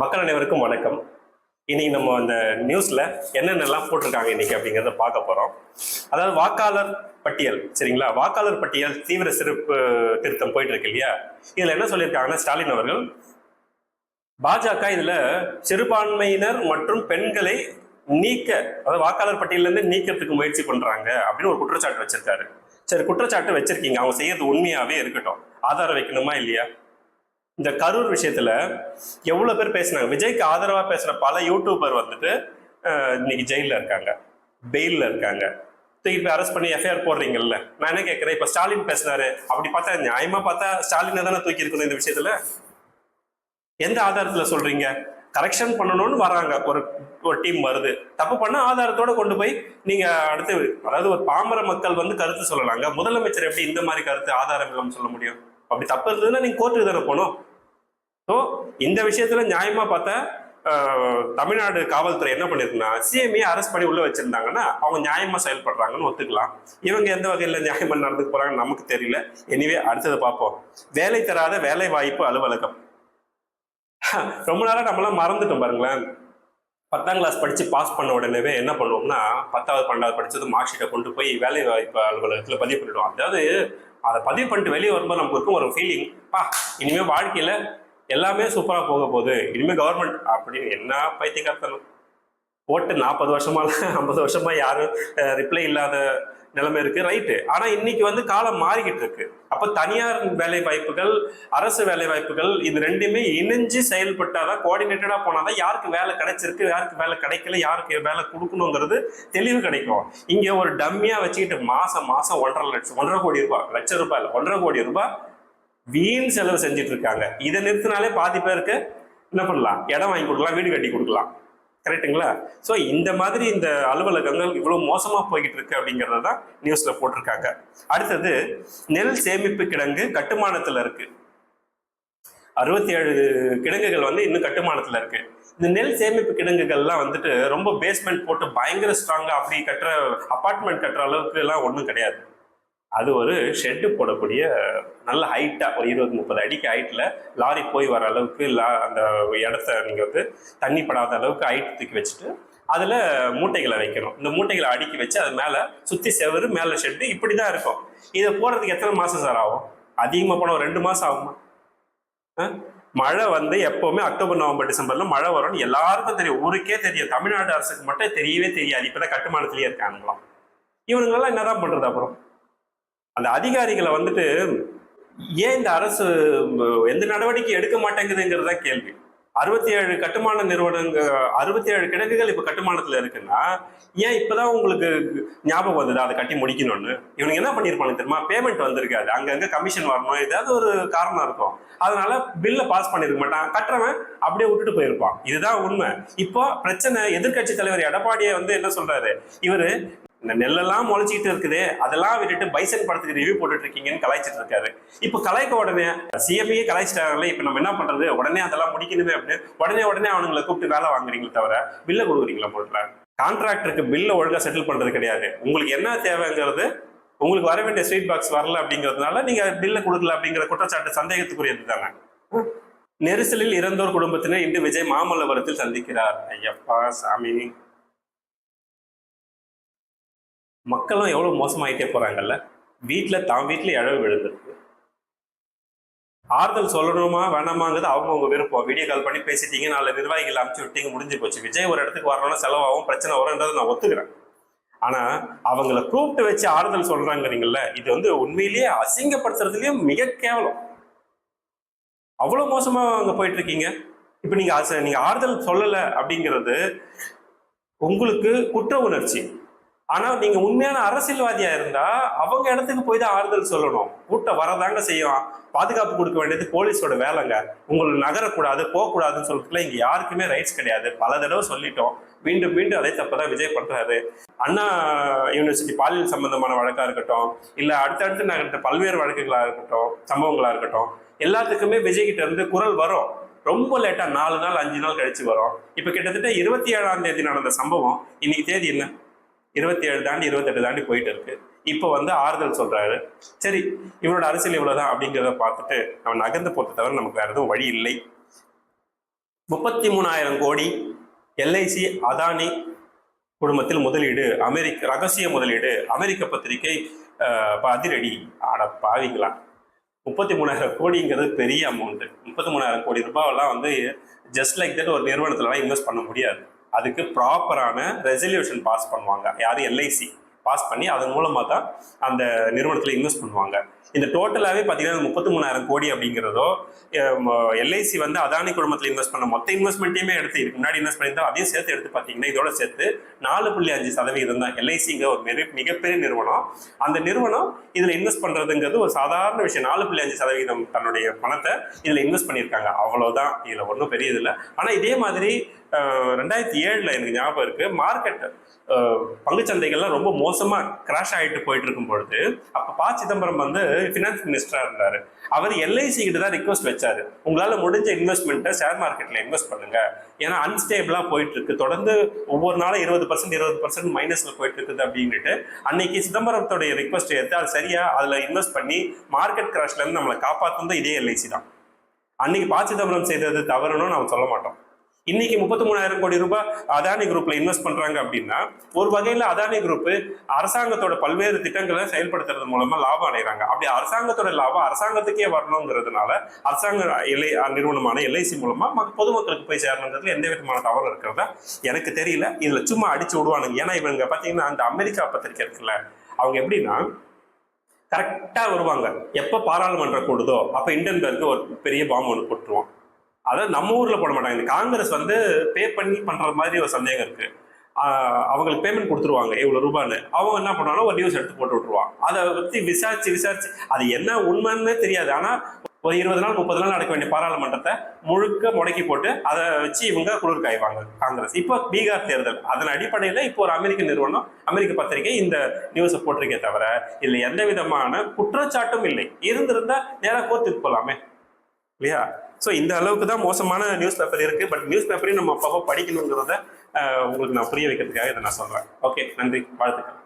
மக்கள் அனைவருக்கும் வணக்கம். இன்னைக்கு நம்ம அந்த நியூஸ்ல என்னென்னலாம் போட்டிருக்காங்க இன்னைக்கு அப்படிங்கிறத பார்க்க போறோம். அதாவது வாக்காளர் பட்டியல் சரிங்களா? வாக்காளர் பட்டியல் தீவிர சிறப்பு திருத்தம் போயிட்டு இருக்கு இல்லையா? இதுல என்ன சொல்லியிருக்காங்கன்னா ஸ்டாலின் அவர்கள் பாஜக இதுல சிறுபான்மையினர் மற்றும் பெண்களை நீக்க அதாவது வாக்காளர் பட்டியல இருந்து நீக்கிறதுக்கு முயற்சி பண்றாங்க அப்படின்னு ஒரு குற்றச்சாட்டு வச்சிருக்காரு. சரி குற்றச்சாட்டு வச்சிருக்கீங்க. அவங்க செய்யறது உண்மையாவே இருக்கட்டும். ஆதாரம் வைக்கணுமா இல்லையா? இந்த கரூர் விஷயத்துல எவ்வளவு பேர் பேசினாங்க? விஜய்க்கு ஆதரவா பேசுற பல யூடியூபர் வந்துட்டு இன்னைக்கு ஜெயில இருக்காங்க. பெயில்ல இருக்காங்க. தூக்கி அரெஸ்ட் பண்ணி எஃப்ஐஆர் போடுறீங்கல்ல. நான் என்ன கேட்குறேன்? இப்ப ஸ்டாலின் பேசினாரு. அப்படி பார்த்தா நியாயமா பார்த்தா ஸ்டாலினை தானே தூக்கி இருக்கணும் இந்த விஷயத்துல? எந்த ஆதாரத்துல சொல்றீங்க? கரெக்ஷன் பண்ணணும்னு வராங்க. ஒரு ஒரு டீம் வருது. தப்பு பண்ண ஆதாரத்தோட கொண்டு போய் நீங்க அடுத்து அதாவது ஒரு பாமர மக்கள் வந்து கருத்து சொல்லலாங்க. முதலமைச்சர் எப்படி இந்த மாதிரி கருத்து ஆதாரம் இல்லாமல் சொல்ல முடியும்? அப்படி தப்பு இருந்ததுன்னா நீங்க கோர்ட்டுக்கு தானே போகணும். ஸோ இந்த விஷயத்துல நியாயமா பார்த்தா தமிழ்நாடு காவல்துறை என்ன பண்ணிருக்குன்னா சிஎம்ஏ அரெஸ்ட் பண்ணி உள்ள வச்சிருந்தாங்கன்னா அவங்க நியாயமா செயல்படுறாங்கன்னு ஒத்துக்கலாம். இவங்க எந்த வகையில நியாயமா நடந்துக்க போறாங்கன்னு நமக்கு தெரியல. எனிவே அடுத்தது பார்ப்போம். வேலை தராத வேலை வாய்ப்பு அலுவலகம். ரொம்ப நாளா நம்மளாம் மறந்துட்டோம் பாருங்களேன். பத்தாம் கிளாஸ் படித்து பாஸ் பண்ண உடனேவே என்ன பண்ணுவோம்னா பத்தாவது பன்னெண்டாவது படித்தது மார்க் ஷீட்டை கொண்டு போய் வேலை வாய்ப்பு அலுவலகத்தில் பதிவு பண்ணிடுவோம். அதாவது அதை பதிவு பண்ணிட்டு வெளியே வரும்போது நமக்கு இருக்கும் ஒரு ஃபீலிங் பா இனிமே வாழ்க்கையில் எல்லாமே சூப்பராக போக போகுது. இனிமேல் கவர்மெண்ட் அப்படின்னு என்ன பைத்தியக்காரத்தனம்? போட்டு நாற்பது வருஷமா ஐம்பது வருஷமா யாரும் ரிப்ளை இல்லாத நிலைமை இருக்கு. ரைட்டு ஆனா இன்னைக்கு வந்து காலம் மாறிக்கிட்டு இருக்கு. அப்ப தனியார் வேலை வாய்ப்புகள் அரசு வேலை வாய்ப்புகள் இது ரெண்டுமே இணைஞ்சு செயல்பட்டாதான் கோஆர்டினேட்டடா போனாதான் யாருக்கு வேலை கிடைச்சிருக்கு யாருக்கு வேலை கிடைக்கல யாருக்கு வேலை கொடுக்கணுங்கிறது தெளிவு கிடைக்கும். இங்க ஒரு டம்மியா வச்சுக்கிட்டு மாசம் மாசம் ஒன்றரை லட்சம் ஒன்றரை கோடி ரூபாய் லட்சம் ரூபாய் இல்லை ஒன்றரை கோடி ரூபாய் வீண் செலவு செஞ்சுட்டு இருக்காங்க இதை நிறுத்தினாலே பாதி பேருக்கு என்ன பண்ணலாம்? இடம் வாங்கி கொடுக்கலாம் வீடு கட்டி கொடுக்கலாம். கரெக்ட்டுங்களா? ஸோ இந்த மாதிரி இந்த அலுவலகங்கள் இவ்வளோ மோசமாக போய்கிட்டு இருக்கு அப்படிங்கிறத தான் நியூஸில் போட்டிருக்காங்க. அடுத்தது நெல் சேமிப்பு கிடங்கு கட்டுமானத்தில் இருக்கு. அறுபத்தி ஏழு கிடங்குகள் வந்து இன்னும் கட்டுமானத்தில் இருக்கு. இந்த நெல் சேமிப்பு கிடங்குகள்லாம் வந்துட்டு ரொம்ப பேஸ்மெண்ட் போட்டு பயங்கர ஸ்ட்ராங்காக அப்படி கட்டுற அப்பார்ட்மெண்ட் கட்டுற அளவுக்கு எல்லாம் ஒன்றும் கிடையாது. அது ஒரு ஷெட்டு போடக்கூடிய நல்ல ஹைட்டாக ஒரு இருபது முப்பது அடிக்கு ஹைட்டில் லாரி போய் வர அளவுக்கு லா அந்த இடத்த நீங்கள் வந்து தண்ணி படாத அளவுக்கு ஹைட் தூக்கி வச்சுட்டு அதில் மூட்டைகளை வைக்கணும். இந்த மூட்டைகளை அடுக்கி வச்சு அது மேலே சுற்றி செவரு மேலே ஷெட்டு இப்படி தான் இருக்கும். இதை போடுறதுக்கு எத்தனை மாதம் சார் ஆகும்? அதிகமாக போனால் ஒரு ரெண்டு மாதம் ஆகுமா? மழை வந்து எப்போவுமே அக்டோபர் நவம்பர் டிசம்பரில் மழை வரும்னு எல்லாருக்கும் தெரியும். ஊருக்கே தெரியும். தமிழ்நாடு அரசுக்கு மட்டும் தெரியவே தெரியாது. இப்போ தான் கட்டுமானத்திலேயே இருக்காங்களாம். இவனுங்கெல்லாம் என்னதான் பண்ணுறது அப்புறம்? அந்த அதிகாரிகளை வந்துட்டு ஏன் இந்த அரசு எந்த நடவடிக்கை எடுக்க மாட்டேங்குதுங்கிறது தான் கேள்வி. அறுபத்தி ஏழு கட்டுமான நிறுவனங்க அறுபத்தி ஏழு கிடங்குகள் இப்போ கட்டுமானத்தில் இருக்குன்னா ஏன் இப்போதான் உங்களுக்கு ஞாபகம் வந்தது? அதை கட்டி முடிக்கணும்னு. இவனுங்க என்ன பண்ணியிருப்பாங்க தெரியுமா? பேமெண்ட் வந்திருக்காது. அங்கங்கே கமிஷன் வரணும். ஏதாவது ஒரு காரணம் இருக்கும். அதனால பில்ல பாஸ் பண்ணிருக்க மாட்டான். கட்டுறவன் அப்படியே விட்டுட்டு போயிருப்பான். இதுதான் உண்மை. இப்போ பிரச்சனை எதிர்க்கட்சி தலைவர் எடப்பாடியை வந்து என்ன சொல்றாரு? இவர் இந்த நெல்லெல்லாம் முளைச்சிக்கிட்டு இருக்குது. அதெல்லாம் விட்டுட்டு பைசன் படத்துக்கு ரிவ்யூ போட்டுட்டு இருக்கீங்கன்னு கலாய்ச்சிட்டு இருக்காரு. இப்போ கலாய்க்க உடனே சிஎம்ஏ கலாய்ச்சிட்டாங்கல்ல இப்போ நம்ம என்ன பண்றது? உடனே அதெல்லாம் முடிக்கணுமே அப்படின்னு உடனே உடனே அவனுங்களை கூப்பிட்டு வேலை வாங்குறீங்களே தவிர பில்ல கொடுக்குறீங்களா போட்டுல கான்ட்ராக்டருக்கு பில்ல ஒழுங்கா செட்டில் பண்றது கிடையாது. உங்களுக்கு என்ன தேவைங்கிறது உங்களுக்கு வர வேண்டிய ஸ்வீட் பாக்ஸ் வரல அப்படிங்கிறதுனால நீங்க பில்ல கொடுக்கல அப்படிங்கிற குற்றச்சாட்டு சந்தேகத்துக்குரியது தானே? நெரிசலில் இறந்தோர் குடும்பத்தினர் இன்று விஜய் மாமல்லபுரத்தில் சந்திக்கிறார். ஐயப்பா சாமி. மக்களும் எவ்வளோ மோசமாகிட்டே போகிறாங்கல்ல வீட்டில் தான் வீட்டில் இழவு விழுந்திருக்கு. ஆறுதல் சொல்லணுமா வேணாமாங்கிறது அவங்கவுங்க விருப்பம். வீடியோ கால் பண்ணி பேசிட்டீங்க நாலு நிர்வாகிகள் அமுச்சு விட்டீங்க முடிஞ்சு போச்சு. விஜய் ஒரு இடத்துக்கு வரணும்னா செலவாகும் பிரச்சனை வரும்ன்றதை நான் ஒத்துக்கிறேன். ஆனா அவங்கள கூப்பிட்டு வச்சு ஆறுதல் சொல்றாங்கிறீங்கல்ல இது வந்து உண்மையிலேயே அசிங்கப்படுத்துறதுலயும் மிக கேவலம். அவ்வளவு மோசமா அங்க போயிட்டு இருக்கீங்க இப்ப நீங்க ஆசை- நீங்க ஆறுதல் சொல்லல அப்படிங்கிறது உங்களுக்கு குற்ற உணர்ச்சி. ஆனா நீங்க உண்மையான அரசியல்வாதியா இருந்தா அவங்க இடத்துக்கு போய் தான் ஆறுதல் சொல்லணும். கூட்டம் வரதாங்க செய்யும். பாதுகாப்பு கொடுக்க வேண்டியது போலீஸோட வேலைங்க. உங்களுக்கு நகரக்கூடாது போகக்கூடாதுன்னு சொல்றதுல இங்க யாருக்குமே ரைட்ஸ் கிடையாது. பல தடவை சொல்லிட்டோம். மீண்டும் மீண்டும் அதே தப்பதான் விஜய் பண்றாரு. அண்ணா யூனிவர்சிட்டி பாலியல் சம்பந்தமான வழக்கா இருக்கட்டும் இல்ல அடுத்தடுத்து நகர்த்த பல்வேறு வழக்குகளா இருக்கட்டும் சம்பவங்களா இருக்கட்டும் எல்லாத்துக்குமே விஜய் கிட்ட இருந்து குரல் வரும். ரொம்ப லேட்டா நாலு நாள் அஞ்சு நாள் கழிச்சு வரும். இப்ப கிட்டத்தட்ட இருபத்தி ஏழாம் தேதி நடந்த சம்பவம் இன்னைக்கு தேதி என்ன? இருபத்தி ஏழு தாண்டி இருபத்தெட்டு தாண்டி போயிட்டு இருக்கு. இப்போ வந்து ஆறுதல் சொல்றாரு. சரி இவரோட அரசியல் இவ்வளவுதான் அப்படிங்கிறத பார்த்துட்டு அவன் நகர்ந்து போறதை தவிர நமக்கு வேற எதுவும் வழி இல்லை. முப்பத்தி மூணாயிரம் கோடி எல்ஐசி அதானி குடும்பத்தில் முதலீடு அமெரிக்க ரகசிய முதலீடு அமெரிக்க பத்திரிகை அதிரடி. ஆட பாவிங்களா. முப்பத்தி மூணாயிரம் கோடிங்கிறது பெரிய அமௌண்ட் முப்பத்தி மூணாயிரம் கோடி ரூபாயெல்லாம் வந்து ஜஸ்ட் லைக் தட் ஒரு நிறுவனத்துலலாம் இன்வெஸ்ட் பண்ண முடியாது. அதுக்கு ப்ராப்பரான ரெசல்யூஷன் பாஸ் பண்ணுவாங்க. யார்? எல்ஐசி பாஸ் பண்ணி அதன் மூலமாக தான் அந்த நிறுவனத்தில் இன்வெஸ்ட் பண்ணுவாங்க. இந்த டோட்டலாகவே பார்த்தீங்கன்னா முப்பத்தி மூணாயிரம் கோடி அப்படிங்கிறதோ எல்ஐசி வந்து அதானி குடும்பத்தில் இன்வெஸ்ட் பண்ண மொத்த இன்வெஸ்ட்மெண்ட்டையுமே எடுத்து இதுக்கு முன்னாடி இன்வெஸ்ட் பண்ணியிருந்தா அதையும் சேர்த்து எடுத்து பார்த்தீங்கன்னா இதோட சேர்த்து நாலு புள்ளி அஞ்சு சதவீதம் தான் எல்ஐசிங்கிற ஒரு மிக மிகப்பெரிய நிறுவனம். அந்த நிறுவனம் இதில் இன்வெஸ்ட் பண்ணுறதுங்கிறது ஒரு சாதாரண விஷயம். நாலு புள்ளி அஞ்சு சதவீதம் தன்னுடைய பணத்தை இதில் இன்வெஸ்ட் பண்ணியிருக்காங்க. அவ்வளோதான் இதில் ஒன்றும் பெரியதில்லை. ஆனால் இதே மாதிரி ரெண்டாயிரத்தி ஏழில் எனக்கு ஞாபகம் இருக்கு. மார்க்கெட் பங்குச்சந்தைகள்லாம் ரொம்ப மோசமாக கிராஷ் ஆகிட்டு போயிட்டு இருக்கும் பொழுது அப்போ ப சிதம்பரம் வந்து ஃபினான்ஸ் மினிஸ்டராக இருந்தார். அவர் எல்ஐசி கிட்ட தான் ரிக்வஸ்ட் வச்சார். உங்களால் முடிஞ்ச இன்வெஸ்ட்மெண்ட்டை ஷேர் மார்க்கெட்டில் இன்வெஸ்ட் பண்ணுங்க. ஏன்னா அன்ஸ்டேபிளாக போயிட்டு இருக்கு. தொடர்ந்து ஒவ்வொரு நாளும் இருபது பர்சன்ட் இருபது பர்சன்ட் மைனஸில் போயிட்டு இருக்குது அப்படின்ட்டு அன்னைக்கு சிதம்பரத்தோடைய ரிக்வஸ்ட் எடுத்து அது சரியா அதில் இன்வெஸ்ட் பண்ணி மார்க்கெட் கிராஷ்லேருந்து நம்மளை காப்பாற்றுனது இதே எல்ஐசி தான். அன்னைக்கு ப சிதம்பரம் செய்தது தவறுன்னு நம்ம சொல்ல மாட்டோம். இன்னைக்கு முப்பத்தி மூணாயிரம் கோடி ரூபாய் அதானி குரூப்ல இன்வெஸ்ட் பண்றாங்க அப்படின்னா ஒரு வகையில அதானி குரூப் அரசாங்கத்தோட பல்வேறு திட்டங்களை செயல்படுத்துறது மூலமா லாபம் அடைகிறாங்க அப்படி அரசாங்கத்தோட லாபம் அரசாங்கத்துக்கே வரணுங்கிறதுனால அரசாங்க எல்ஐ நிறுவனமான எல்ஐசி மூலமா மக்க- பொதுமக்களுக்கு போய் சேரணுங்கிறதுல எந்த விதமான தவறு இருக்கிறதா எனக்கு தெரியல. இதுல சும்மா அடிச்சு விடுவானுங்க. ஏன்னா இவங்க பாத்தீங்கன்னா அந்த அமெரிக்கா பத்திரிக்கை இருக்குல்ல அவங்க எப்படின்னா கரெக்டாக வருவாங்க. எப்போ பாராளுமன்றம் கூடுதோ அப்போ இண்டன்பர்க்கு ஒரு பெரிய பாம்பு ஒன்று போட்டுருவான். அதாவது நம்ம ஊரில் போட மாட்டாங்க. இந்த காங்கிரஸ் வந்து பே பண்ணி பண்ணுற மாதிரி ஒரு சந்தேகம் இருக்கு. அவங்களுக்கு பேமெண்ட் கொடுத்துருவாங்க இவ்வளோ ரூபான்னு. அவங்க என்ன பண்ணாலும் ஒரு நியூஸ் எடுத்து போட்டு விட்டுருவாங்க. அதை பற்றி விசாரிச்சு விசாரிச்சு அது என்ன உண்மைன்னு தெரியாது. ஆனால் ஒரு இருபது நாள் முப்பது நாள் நடக்க வேண்டிய பாராளுமன்றத்தை முழுக்க முடக்கி போட்டு அதை வச்சு இவங்க குளிர் காய்வாங்க காங்கிரஸ். இப்போ பீகார் தேர்தல். அதன் அடிப்படையில் இப்போ ஒரு அமெரிக்க நிறுவனம் அமெரிக்க பத்திரிகை இந்த நியூஸை போட்டிருக்கே தவிர இதில் எந்த விதமான குற்றச்சாட்டும் இல்லை. இருந்திருந்தா நேராக கோர்த்துக்கு போகலாமே இல்லையா? ஸோ இந்த அளவுக்கு தான் மோசமான நியூஸ் பேப்பர் இருக்கு. பட் நியூஸ் பேப்பரையும் நம்ம அப்பப்போ படிக்கணுங்கிறத உங்களுக்கு நான் புரிய வைக்கிறதுக்காக இதை நான் சொல்றேன். ஓகே நன்றி. வாழ்த்துக்கள்.